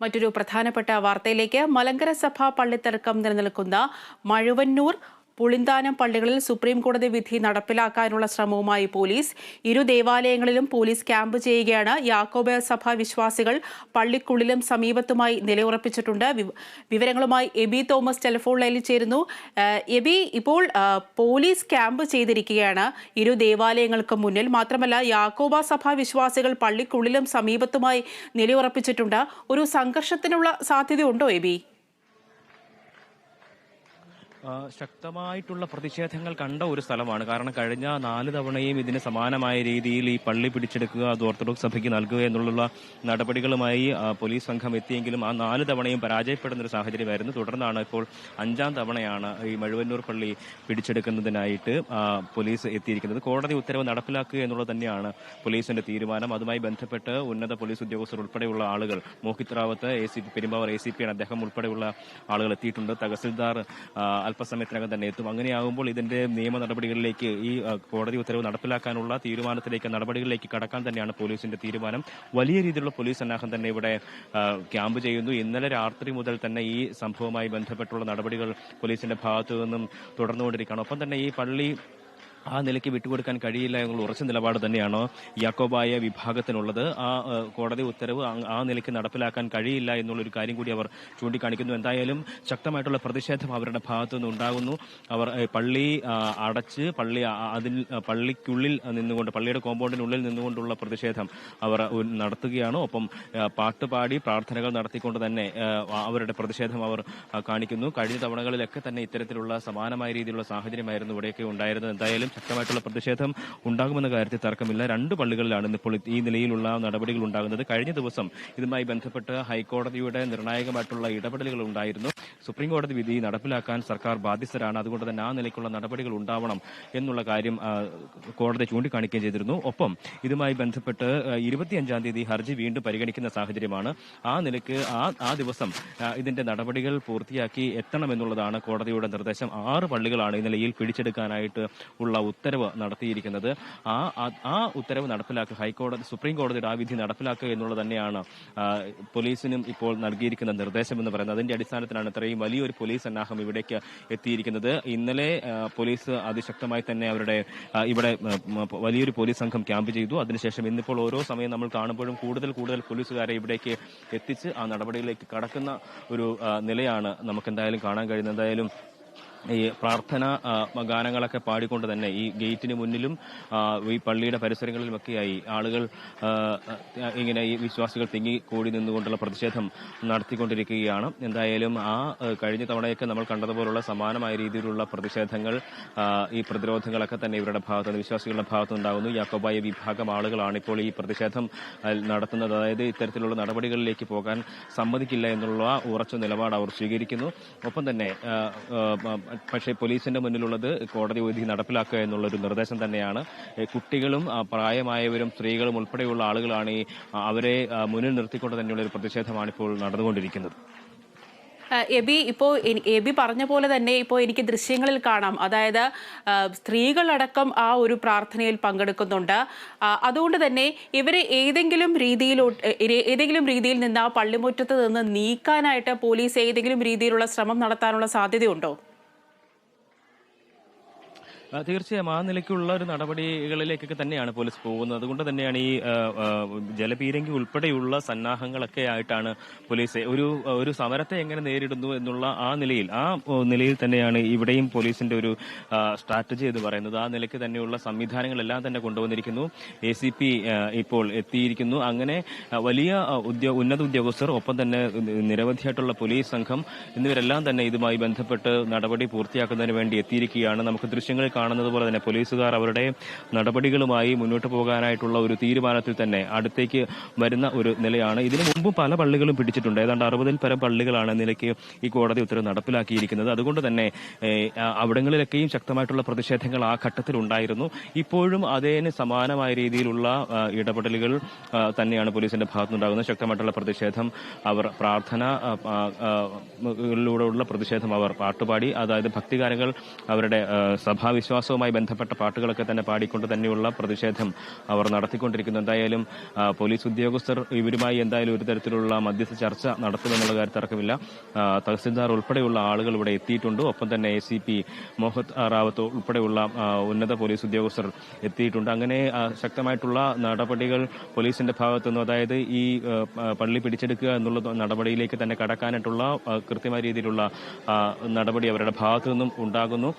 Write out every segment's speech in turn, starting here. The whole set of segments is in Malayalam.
മറ്റൊരു പ്രധാനപ്പെട്ട വാർത്തയിലേക്ക് മലങ്കര സഭ പള്ളിത്തർക്കം നിലനിൽക്കുന്ന മഴുവന്നൂർ പുളിന്താനം പള്ളികളിൽ സുപ്രീം കോടതി വിധി നടപ്പിലാക്കാനുള്ള ശ്രമവുമായി പോലീസ് ഇരു ദേവാലയങ്ങളിലും പോലീസ് ക്യാമ്പ് ചെയ്യുകയാണ്. യാക്കോബ സഭ വിശ്വാസികൾ പള്ളിക്കുള്ളിലും സമീപത്തുമായി നിലയുറപ്പിച്ചിട്ടുണ്ട്. വിവരങ്ങളുമായി എബി തോമസ് ടെലിഫോൺ ലൈനിൽ ചേരുന്നു. എബി ഇപ്പോൾ പോലീസ് ക്യാമ്പ് ചെയ്തിരിക്കുകയാണ് ഇരു ദേവാലയങ്ങൾക്ക് മുന്നിൽ. മാത്രമല്ല യാക്കോബ സഭ വിശ്വാസികൾ പള്ളിക്കുള്ളിലും സമീപത്തുമായി നിലയുറപ്പിച്ചിട്ടുണ്ട്. ഒരു സംഘർഷത്തിനുള്ള സാധ്യതയുണ്ടോ എബി? ശക്തമായിട്ടുള്ള പ്രതിഷേധങ്ങൾ കണ്ട ഒരു സ്ഥലമാണ്. കാരണം കഴിഞ്ഞ നാല് തവണയും ഇതിന് സമാനമായ രീതിയിൽ ഈ പള്ളി പിടിച്ചെടുക്കുക അത് ഓർത്തഡോക്സ് സഭയ്ക്ക് നൽകുക എന്നുള്ള നടപടികളുമായി പോലീസ് സംഘം എത്തിയെങ്കിലും ആ നാല് തവണയും പരാജയപ്പെടുന്ന ഒരു സാഹചര്യമായിരുന്നു തുടർന്നാണ് ഇപ്പോൾ അഞ്ചാം തവണയാണ് ഈ മഴുവന്നൂർ പള്ളി പിടിച്ചെടുക്കുന്നതിനായിട്ട് പോലീസ് എത്തിയിരിക്കുന്നത്. കോടതി ഉത്തരവ് നടപ്പിലാക്കുക എന്നുള്ളത് തന്നെയാണ് പോലീസിന്റെ തീരുമാനം. അതുമായി ബന്ധപ്പെട്ട് ഉന്നത പോലീസ് ഉദ്യോഗസ്ഥർ ഉൾപ്പെടെയുള്ള ആളുകൾ Mohit Rawat A C P Perumbavoor A C P ആണ് അദ്ദേഹം ഉൾപ്പെടെയുള്ള ആളുകൾ എത്തിയിട്ടുണ്ട്. തഹസിൽദാർ അല്പസമയത്തിനകം തന്നെ എത്തും. അങ്ങനെയാകുമ്പോൾ ഇതിന്റെ നിയമ നടപടികളിലേക്ക് ഈ കോടതി ഉത്തരവ് നടപ്പിലാക്കാനുള്ള തീരുമാനത്തിലേക്ക് നടപടികളിലേക്ക് കടക്കാൻ തന്നെയാണ് പോലീസിന്റെ തീരുമാനം. വലിയ രീതിയിലുള്ള പോലീസ് സന്നാഹം തന്നെ ഇവിടെ ക്യാമ്പ് ചെയ്യുന്നു. ഇന്നലെ രാത്രി മുതൽ തന്നെ ഈ സംഭവവുമായി ബന്ധപ്പെട്ടുള്ള നടപടികൾ പോലീസിന്റെ ഭാഗത്തു നിന്നും തുടർന്നുകൊണ്ടിരിക്കുകയാണ്. ഒപ്പം തന്നെ ഈ പള്ളി ആ നിലയ്ക്ക് വിട്ടുകൊടുക്കാൻ കഴിയില്ല എന്നുള്ള ഉറച്ച നിലപാട് തന്നെയാണോ യാക്കോബായ വിഭാഗത്തിനുള്ളത്. ആ കോടതി ഉത്തരവ് ആ- നിലയ്ക്ക് നടപ്പിലാക്കാൻ കഴിയില്ല എന്നുള്ളൊരു കാര്യം കൂടി അവർ ചൂണ്ടിക്കാണിക്കുന്നു. എന്തായാലും ശക്തമായിട്ടുള്ള പ്രതിഷേധം അവരുടെ ഭാഗത്തു നിന്ന് ഉണ്ടാകുന്നു. അവർ പള്ളി അടച്ച് പള്ളി അതിൽ പള്ളിക്കുള്ളിൽ നിന്നുകൊണ്ട് പള്ളിയുടെ കോമ്പൗണ്ടിനുള്ളിൽ നിന്നുകൊണ്ടുള്ള പ്രതിഷേധം അവർ നടത്തുകയാണ്. ഒപ്പം പാട്ടുപാടി പ്രാർത്ഥനകൾ നടത്തിക്കൊണ്ട് തന്നെ അവരുടെ പ്രതിഷേധം അവർ കാണിക്കുന്നു. കഴിഞ്ഞ തവണകളിലൊക്കെ തന്നെ ഇത്തരത്തിലുള്ള സമാനമായ രീതിയിലുള്ള സാഹചര്യമായിരുന്നു ഇവിടെയൊക്കെ ഉണ്ടായിരുന്നത്. എന്തായാലും ശക്തമായിട്ടുള്ള പ്രതിഷേധം ഉണ്ടാകുമെന്ന കാര്യത്തിൽ തർക്കമില്ല. രണ്ട് പള്ളികളിലാണ് ഇപ്പോൾ ഈ നിലയിലുള്ള നടപടികൾ ഉണ്ടാകുന്നത്. കഴിഞ്ഞ ദിവസം ഇതുമായി ബന്ധപ്പെട്ട് ഹൈക്കോടതിയുടെ നിർണായകമായിട്ടുള്ള ഇടപെടലുകൾ ഉണ്ടായിരുന്നു. സുപ്രീം കോടതി വിധി നടപ്പിലാക്കാൻ സർക്കാർ ബാധ്യസ്ഥരാണ്. അതുകൊണ്ട് തന്നെ ആ നിലയ്ക്കുള്ള നടപടികൾ ഉണ്ടാവണം എന്നുള്ള കാര്യം കോടതി ചൂണ്ടിക്കാണിക്കുകയും ചെയ്തിരുന്നു. ഒപ്പം ഇതുമായി ബന്ധപ്പെട്ട് ഇരുപത്തിയഞ്ചാം തീയതി ഹർജി വീണ്ടും പരിഗണിക്കുന്ന സാഹചര്യമാണ്. ആ നിലയ്ക്ക് ആ ആ ദിവസം ഇതിന്റെ നടപടികൾ പൂർത്തിയാക്കി എത്തണമെന്നുള്ളതാണ് കോടതിയുടെ നിർദ്ദേശം. ആറ് പള്ളികളാണ് ഈ നിലയിൽ പിടിച്ചെടുക്കാനായിട്ട് ഉള്ള ഉത്തരവ് നടത്തിയിരിക്കുന്നത്. ആ- ആ ഉത്തരവ് നടപ്പിലാക്കുക ഹൈക്കോടതി സുപ്രീം കോടതിയുടെ ആ വിധി നടപ്പിലാക്കുക എന്നുള്ളത് തന്നെയാണ് പോലീസിനും ഇപ്പോൾ നൽകിയിരിക്കുന്ന നിർദ്ദേശം എന്ന് പറയുന്നത്. അതിന്റെ അടിസ്ഥാനത്തിലാണ് ഇത്രയും വലിയൊരു പോലീസ് സന്നാഹം ഇവിടേക്ക് എത്തിയിരിക്കുന്നത്. ഇന്നലെ പോലീസ് അതിശക്തമായി തന്നെ അവരുടെ ഇവിടെ വലിയൊരു പോലീസ് സംഘം ക്യാമ്പ് ചെയ്തു. അതിനുശേഷം ഇന്നിപ്പോൾ ഓരോ സമയം നമ്മൾ കാണുമ്പോഴും കൂടുതൽ കൂടുതൽ പോലീസുകാരെ ഇവിടേക്ക് എത്തിച്ച് ആ നടപടിയിലേക്ക് കടക്കുന്ന ഒരു നിലയാണ് നമുക്ക് എന്തായാലും കാണാൻ കഴിയുന്നത്. എന്തായാലും ഈ പ്രാർത്ഥന ഗാനങ്ങളൊക്കെ പാടിക്കൊണ്ട് തന്നെ ഈ ഗേറ്റിന് മുന്നിലും ഈ പള്ളിയുടെ പരിസരങ്ങളിലുമൊക്കെയായി ആളുകൾ ഇങ്ങനെ ഈ വിശ്വാസികൾ തിങ്ങി കൂടി നിന്നുകൊണ്ടുള്ള പ്രതിഷേധം നടത്തിക്കൊണ്ടിരിക്കുകയാണ്. എന്തായാലും ആ കഴിഞ്ഞ തവണയൊക്കെ നമ്മൾ കണ്ടതുപോലുള്ള സമാനമായ രീതിയിലുള്ള പ്രതിഷേധങ്ങൾ ഈ പ്രതിരോധങ്ങളൊക്കെ തന്നെ ഇവരുടെ ഭാഗത്ത് വിശ്വാസികളുടെ ഭാഗത്ത് നിന്നുണ്ടാകുന്നു യാക്കോബായ വിഭാഗം ആളുകളാണ് ഇപ്പോൾ ഈ പ്രതിഷേധം നടത്തുന്നത്. അതായത് ഇത്തരത്തിലുള്ള നടപടികളിലേക്ക് പോകാൻ സമ്മതിക്കില്ല എന്നുള്ള ഉറച്ച നിലപാട് അവർ സ്വീകരിക്കുന്നു. ഒപ്പം തന്നെ പക്ഷേ പോലീസിന്റെ മുന്നിലുള്ളത് കോടതി വിധി നടപ്പിലാക്കുക എന്നുള്ള ഒരു നിർദ്ദേശം തന്നെയാണ്. കുട്ടികളും പ്രായമായവരും സ്ത്രീകളും ഉൾപ്പെടെയുള്ള ആളുകളാണ് ഈ അവരെ മുന്നിൽ നിർത്തിക്കൊണ്ട് തന്നെയുള്ള ഒരു പ്രതിഷേധമാണ് ഇപ്പോൾ നടന്നുകൊണ്ടിരിക്കുന്നത്. എബി ഇപ്പോൾ എബി പറഞ്ഞ പോലെ തന്നെ ഇപ്പോൾ എനിക്ക് ദൃശ്യങ്ങളിൽ കാണാം. അതായത് സ്ത്രീകളടക്കം ആ ഒരു പ്രാർത്ഥനയിൽ പങ്കെടുക്കുന്നുണ്ട്. അതുകൊണ്ട് തന്നെ ഇവരെ ഏതെങ്കിലും രീതിയിൽ ഏതെങ്കിലും രീതിയിൽ നിന്ന് ആ പള്ളിമുറ്റത്ത് നിന്ന് നീക്കാനായിട്ട് പോലീസ് ഏതെങ്കിലും രീതിയിലുള്ള ശ്രമം നടത്താനുള്ള സാധ്യതയുണ്ടോ? തീർച്ചയായും ആ നിലയ്ക്കുള്ള ഒരു നടപടികളിലേക്കൊക്കെ തന്നെയാണ് പോലീസ് പോകുന്നത്. അതുകൊണ്ട് തന്നെയാണ് ഈ ജലപീരങ്കി ഉൾപ്പെടെയുള്ള സന്നാഹങ്ങളൊക്കെ ആയിട്ടാണ് പോലീസ് ഒരു ഒരു സമരത്തെ എങ്ങനെ നേരിടുന്നു എന്നുള്ള ആ നിലയിൽ ആ നിലയിൽ തന്നെയാണ് ഇവിടെയും പോലീസിന്റെ ഒരു സ്ട്രാറ്റജി എന്ന് പറയുന്നത്. ആ നിലയ്ക്ക് തന്നെയുള്ള സംവിധാനങ്ങളെല്ലാം തന്നെ കൊണ്ടുവന്നിരിക്കുന്നു. എ സി പി ഇപ്പോൾ എത്തിയിരിക്കുന്നു. അങ്ങനെ വലിയ ഉദ്യോ ഉന്നത ഉദ്യോഗസ്ഥർ ഒപ്പം തന്നെ നിരവധിയായിട്ടുള്ള പോലീസ് സംഘം എന്നിവരെല്ലാം തന്നെ ഇതുമായി ബന്ധപ്പെട്ട് നടപടി പൂർത്തിയാക്കുന്നതിന് വേണ്ടി എത്തിയിരിക്കുകയാണ്. നമുക്ക് ദൃശ്യങ്ങളിൽ കാണുന്നത് പോലെ തന്നെ പോലീസുകാർ അവരുടെ നടപടികളുമായി മുന്നോട്ട് പോകാനായിട്ടുള്ള ഒരു തീരുമാനത്തിൽ തന്നെ അടുത്തേക്ക് വരുന്ന ഒരു നിലയാണ് ഇതിനു മുമ്പും പല പള്ളികളും പിടിച്ചിട്ടുണ്ട് ഏതാണ്ട് അറുപതിൽ പരം പള്ളികളാണ് നിലയ്ക്ക് ഈ കോടതി ഉത്തരവ് നടപ്പിലാക്കിയിരിക്കുന്നത് അതുകൊണ്ട് തന്നെ അവിടങ്ങളിലൊക്കെയും ശക്തമായിട്ടുള്ള പ്രതിഷേധങ്ങൾ ആ ഘട്ടത്തിൽ ഉണ്ടായിരുന്നു ഇപ്പോഴും അതിന് സമാനമായ രീതിയിലുള്ള ഇടപെടലുകൾ തന്നെയാണ് പോലീസിന്റെ ഭാഗത്തുനിന്നുണ്ടാകുന്നത് ശക്തമായിട്ടുള്ള പ്രതിഷേധം അവർ പ്രാർത്ഥന കളിലൂടെയുള്ള പ്രതിഷേധം അവർ പാട്ടുപാടി അതായത് ഭക്തിഗാനങ്ങൾ അവരുടെ സഭാവിശ്വാസം വിശ്വാസവുമായി ബന്ധപ്പെട്ട പാട്ടുകളൊക്കെ തന്നെ പാടിക്കൊണ്ട് തന്നെയുള്ള പ്രതിഷേധം അവർ നടത്തിക്കൊണ്ടിരിക്കുന്നു. എന്തായാലും പോലീസ് ഉദ്യോഗസ്ഥർ ഇവരുമായി എന്തായാലും ഒരു തരത്തിലുള്ള മധ്യസ്ഥ ചർച്ച നടത്തുമെന്നുള്ള കാര്യത്തിൽ തർക്കമില്ല തഹസിൽദാർ ഉൾപ്പെടെയുള്ള ആളുകൾ ഇവിടെ എത്തിയിട്ടുണ്ട്. ഒപ്പം തന്നെ A C P Mohit Rawat ഉൾപ്പെടെയുള്ള ഉന്നത പോലീസ് ഉദ്യോഗസ്ഥർ എത്തിയിട്ടുണ്ട്. അങ്ങനെ ശക്തമായിട്ടുള്ള നടപടികൾ പോലീസിന്റെ ഭാഗത്തു നിന്നും അതായത് ഈ പള്ളി പിടിച്ചെടുക്കുക എന്നുള്ള നടപടിയിലേക്ക് തന്നെ കടക്കാനായിട്ടുള്ള കൃത്യമായ രീതിയിലുള്ള നടപടി അവരുടെ ഭാഗത്തു നിന്നും ഉണ്ടാകുന്നു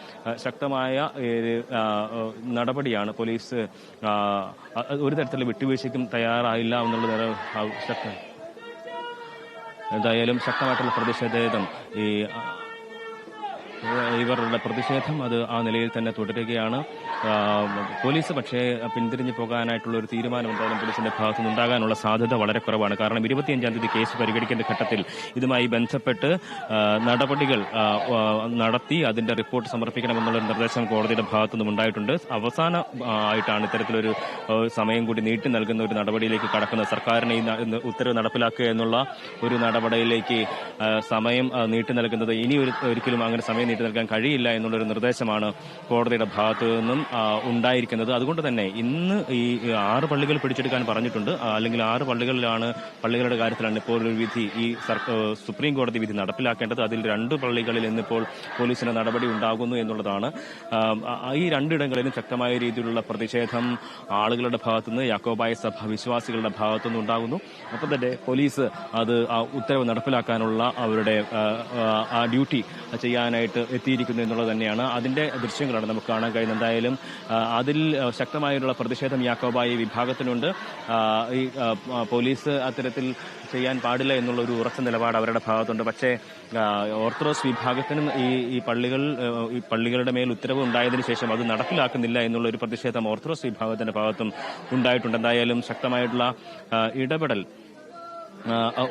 ശക്തമായ നടപടിയാണ് പോലീസ് ഒരു തരത്തിലുള്ള വിട്ടുവീഴ്ചയ്ക്കും തയ്യാറായില്ല എന്നുള്ളത് എന്തായാലും ശക്തമായിട്ടുള്ള പ്രതിഷേധം ഈ ഇവരുടെ പ്രതിഷേധം അത് ആ നിലയിൽ തന്നെ തുടരുകയാണ്. പോലീസ് പക്ഷേ പിന്തിരിഞ്ഞു പോകാനായിട്ടുള്ള ഒരു തീരുമാനം എന്തായാലും പോലീസിന്റെ ഭാഗത്തു നിന്നുണ്ടാകാനുള്ള സാധ്യത വളരെ കുറവാണ്. കാരണം ഇരുപത്തിയഞ്ചാം തീയതി കേസ് പരിഗണിക്കേണ്ട ഘട്ടത്തിൽ ഇതുമായി ബന്ധപ്പെട്ട് നടപടികൾ നടത്തി അതിന്റെ റിപ്പോർട്ട് സമർപ്പിക്കണമെന്നുള്ള നിർദ്ദേശം കോടതിയുടെ ഭാഗത്തു നിന്നും ഉണ്ടായിട്ടുണ്ട്. അവസാന ആയിട്ടാണ് ഇത്തരത്തിലൊരു സമയം കൂടി നീട്ടി നൽകുന്ന ഒരു നടപടിയിലേക്ക് കടക്കുന്നത്. സർക്കാരിനെ ഈ ഉത്തരവ് നടപ്പിലാക്കുക എന്നുള്ള ഒരു നടപടിയിലേക്ക് സമയം നീട്ടി നൽകുന്നത് ഇനി ഒരു ഒരിക്കലും അങ്ങനെ സമയം നീട്ടി നൽകാൻ കഴിയില്ല എന്നുള്ളൊരു നിർദ്ദേശമാണ് കോടതിയുടെ ഭാഗത്തു നിന്നും ഉണ്ടായിരിക്കുന്നത്. അതുകൊണ്ട് തന്നെ ഇന്ന് ഈ ആറ് പള്ളികൾ പിടിച്ചെടുക്കാൻ പറഞ്ഞിട്ടുണ്ട്. അല്ലെങ്കിൽ ആറ് പള്ളികളിലാണ് പള്ളികളുടെ കാര്യത്തിലാണ് ഇപ്പോൾ ഒരു വിധി ഈ സുപ്രീം കോടതി വിധി നടപ്പിലാക്കേണ്ടത്. അതിൽ രണ്ട് പള്ളികളിൽ ഇന്നിപ്പോൾ പോലീസിന് നടപടി ഉണ്ടാകുന്നു എന്നുള്ളതാണ്. ഈ രണ്ടിടങ്ങളിലും ശക്തമായ രീതിയിലുള്ള പ്രതിഷേധം ആളുകളുടെ ഭാഗത്തുനിന്ന് യാക്കോബായ സഭ വിശ്വാസികളുടെ ഭാഗത്തുനിന്ന് ഉണ്ടാകുന്നു. അപ്പം തന്നെ പോലീസ് അത് ഉത്തരവ് നടപ്പിലാക്കാനുള്ള അവരുടെ ഡ്യൂട്ടി ചെയ്യാനായിട്ട് എത്തിയിരിക്കുന്നു എന്നുള്ളത് തന്നെയാണ്. അതിന്റെ ദൃശ്യങ്ങളാണ് നമുക്ക് കാണാൻ കഴിയുന്നത്. എന്തായാലും അതിൽ ശക്തമായിട്ടുള്ള പ്രതിഷേധം യാക്കോബായി വിഭാഗത്തിനുണ്ട്. ഈ പോലീസ് അത്തരത്തിൽ ചെയ്യാൻ പാടില്ല എന്നുള്ള ഒരു ഉറച്ച നിലപാട് അവരുടെ ഭാഗത്തുണ്ട്. പക്ഷേ ഓർത്തഡോക്സ് വിഭാഗത്തിനും ഈ ഈ പള്ളികൾ ഈ പള്ളികളുടെ മേൽ ഉത്തരവ് ഉണ്ടായതിനു ശേഷം അത് നടപ്പിലാക്കുന്നില്ല എന്നുള്ള ഒരു പ്രതിഷേധം ഓർത്തഡോക്സ് വിഭാഗത്തിന്റെ ഭാഗത്തും ഉണ്ടായിട്ടുണ്ട്. എന്തായാലും ശക്തമായിട്ടുള്ള ഇടപെടൽ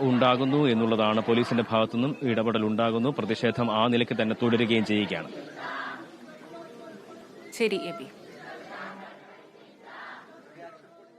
ഉണ്ടാകുന്നു എന്നുള്ളതാണ് പോലീസിന്റെ ഭാഗത്തുനിന്നും ഇടപെടൽ ഉണ്ടാകുന്നു. പ്രതിഷേധം ആ നിലയ്ക്ക് തന്നെ തുടരുകയും ചെയ്യുകയാണ്. ശരി എബി.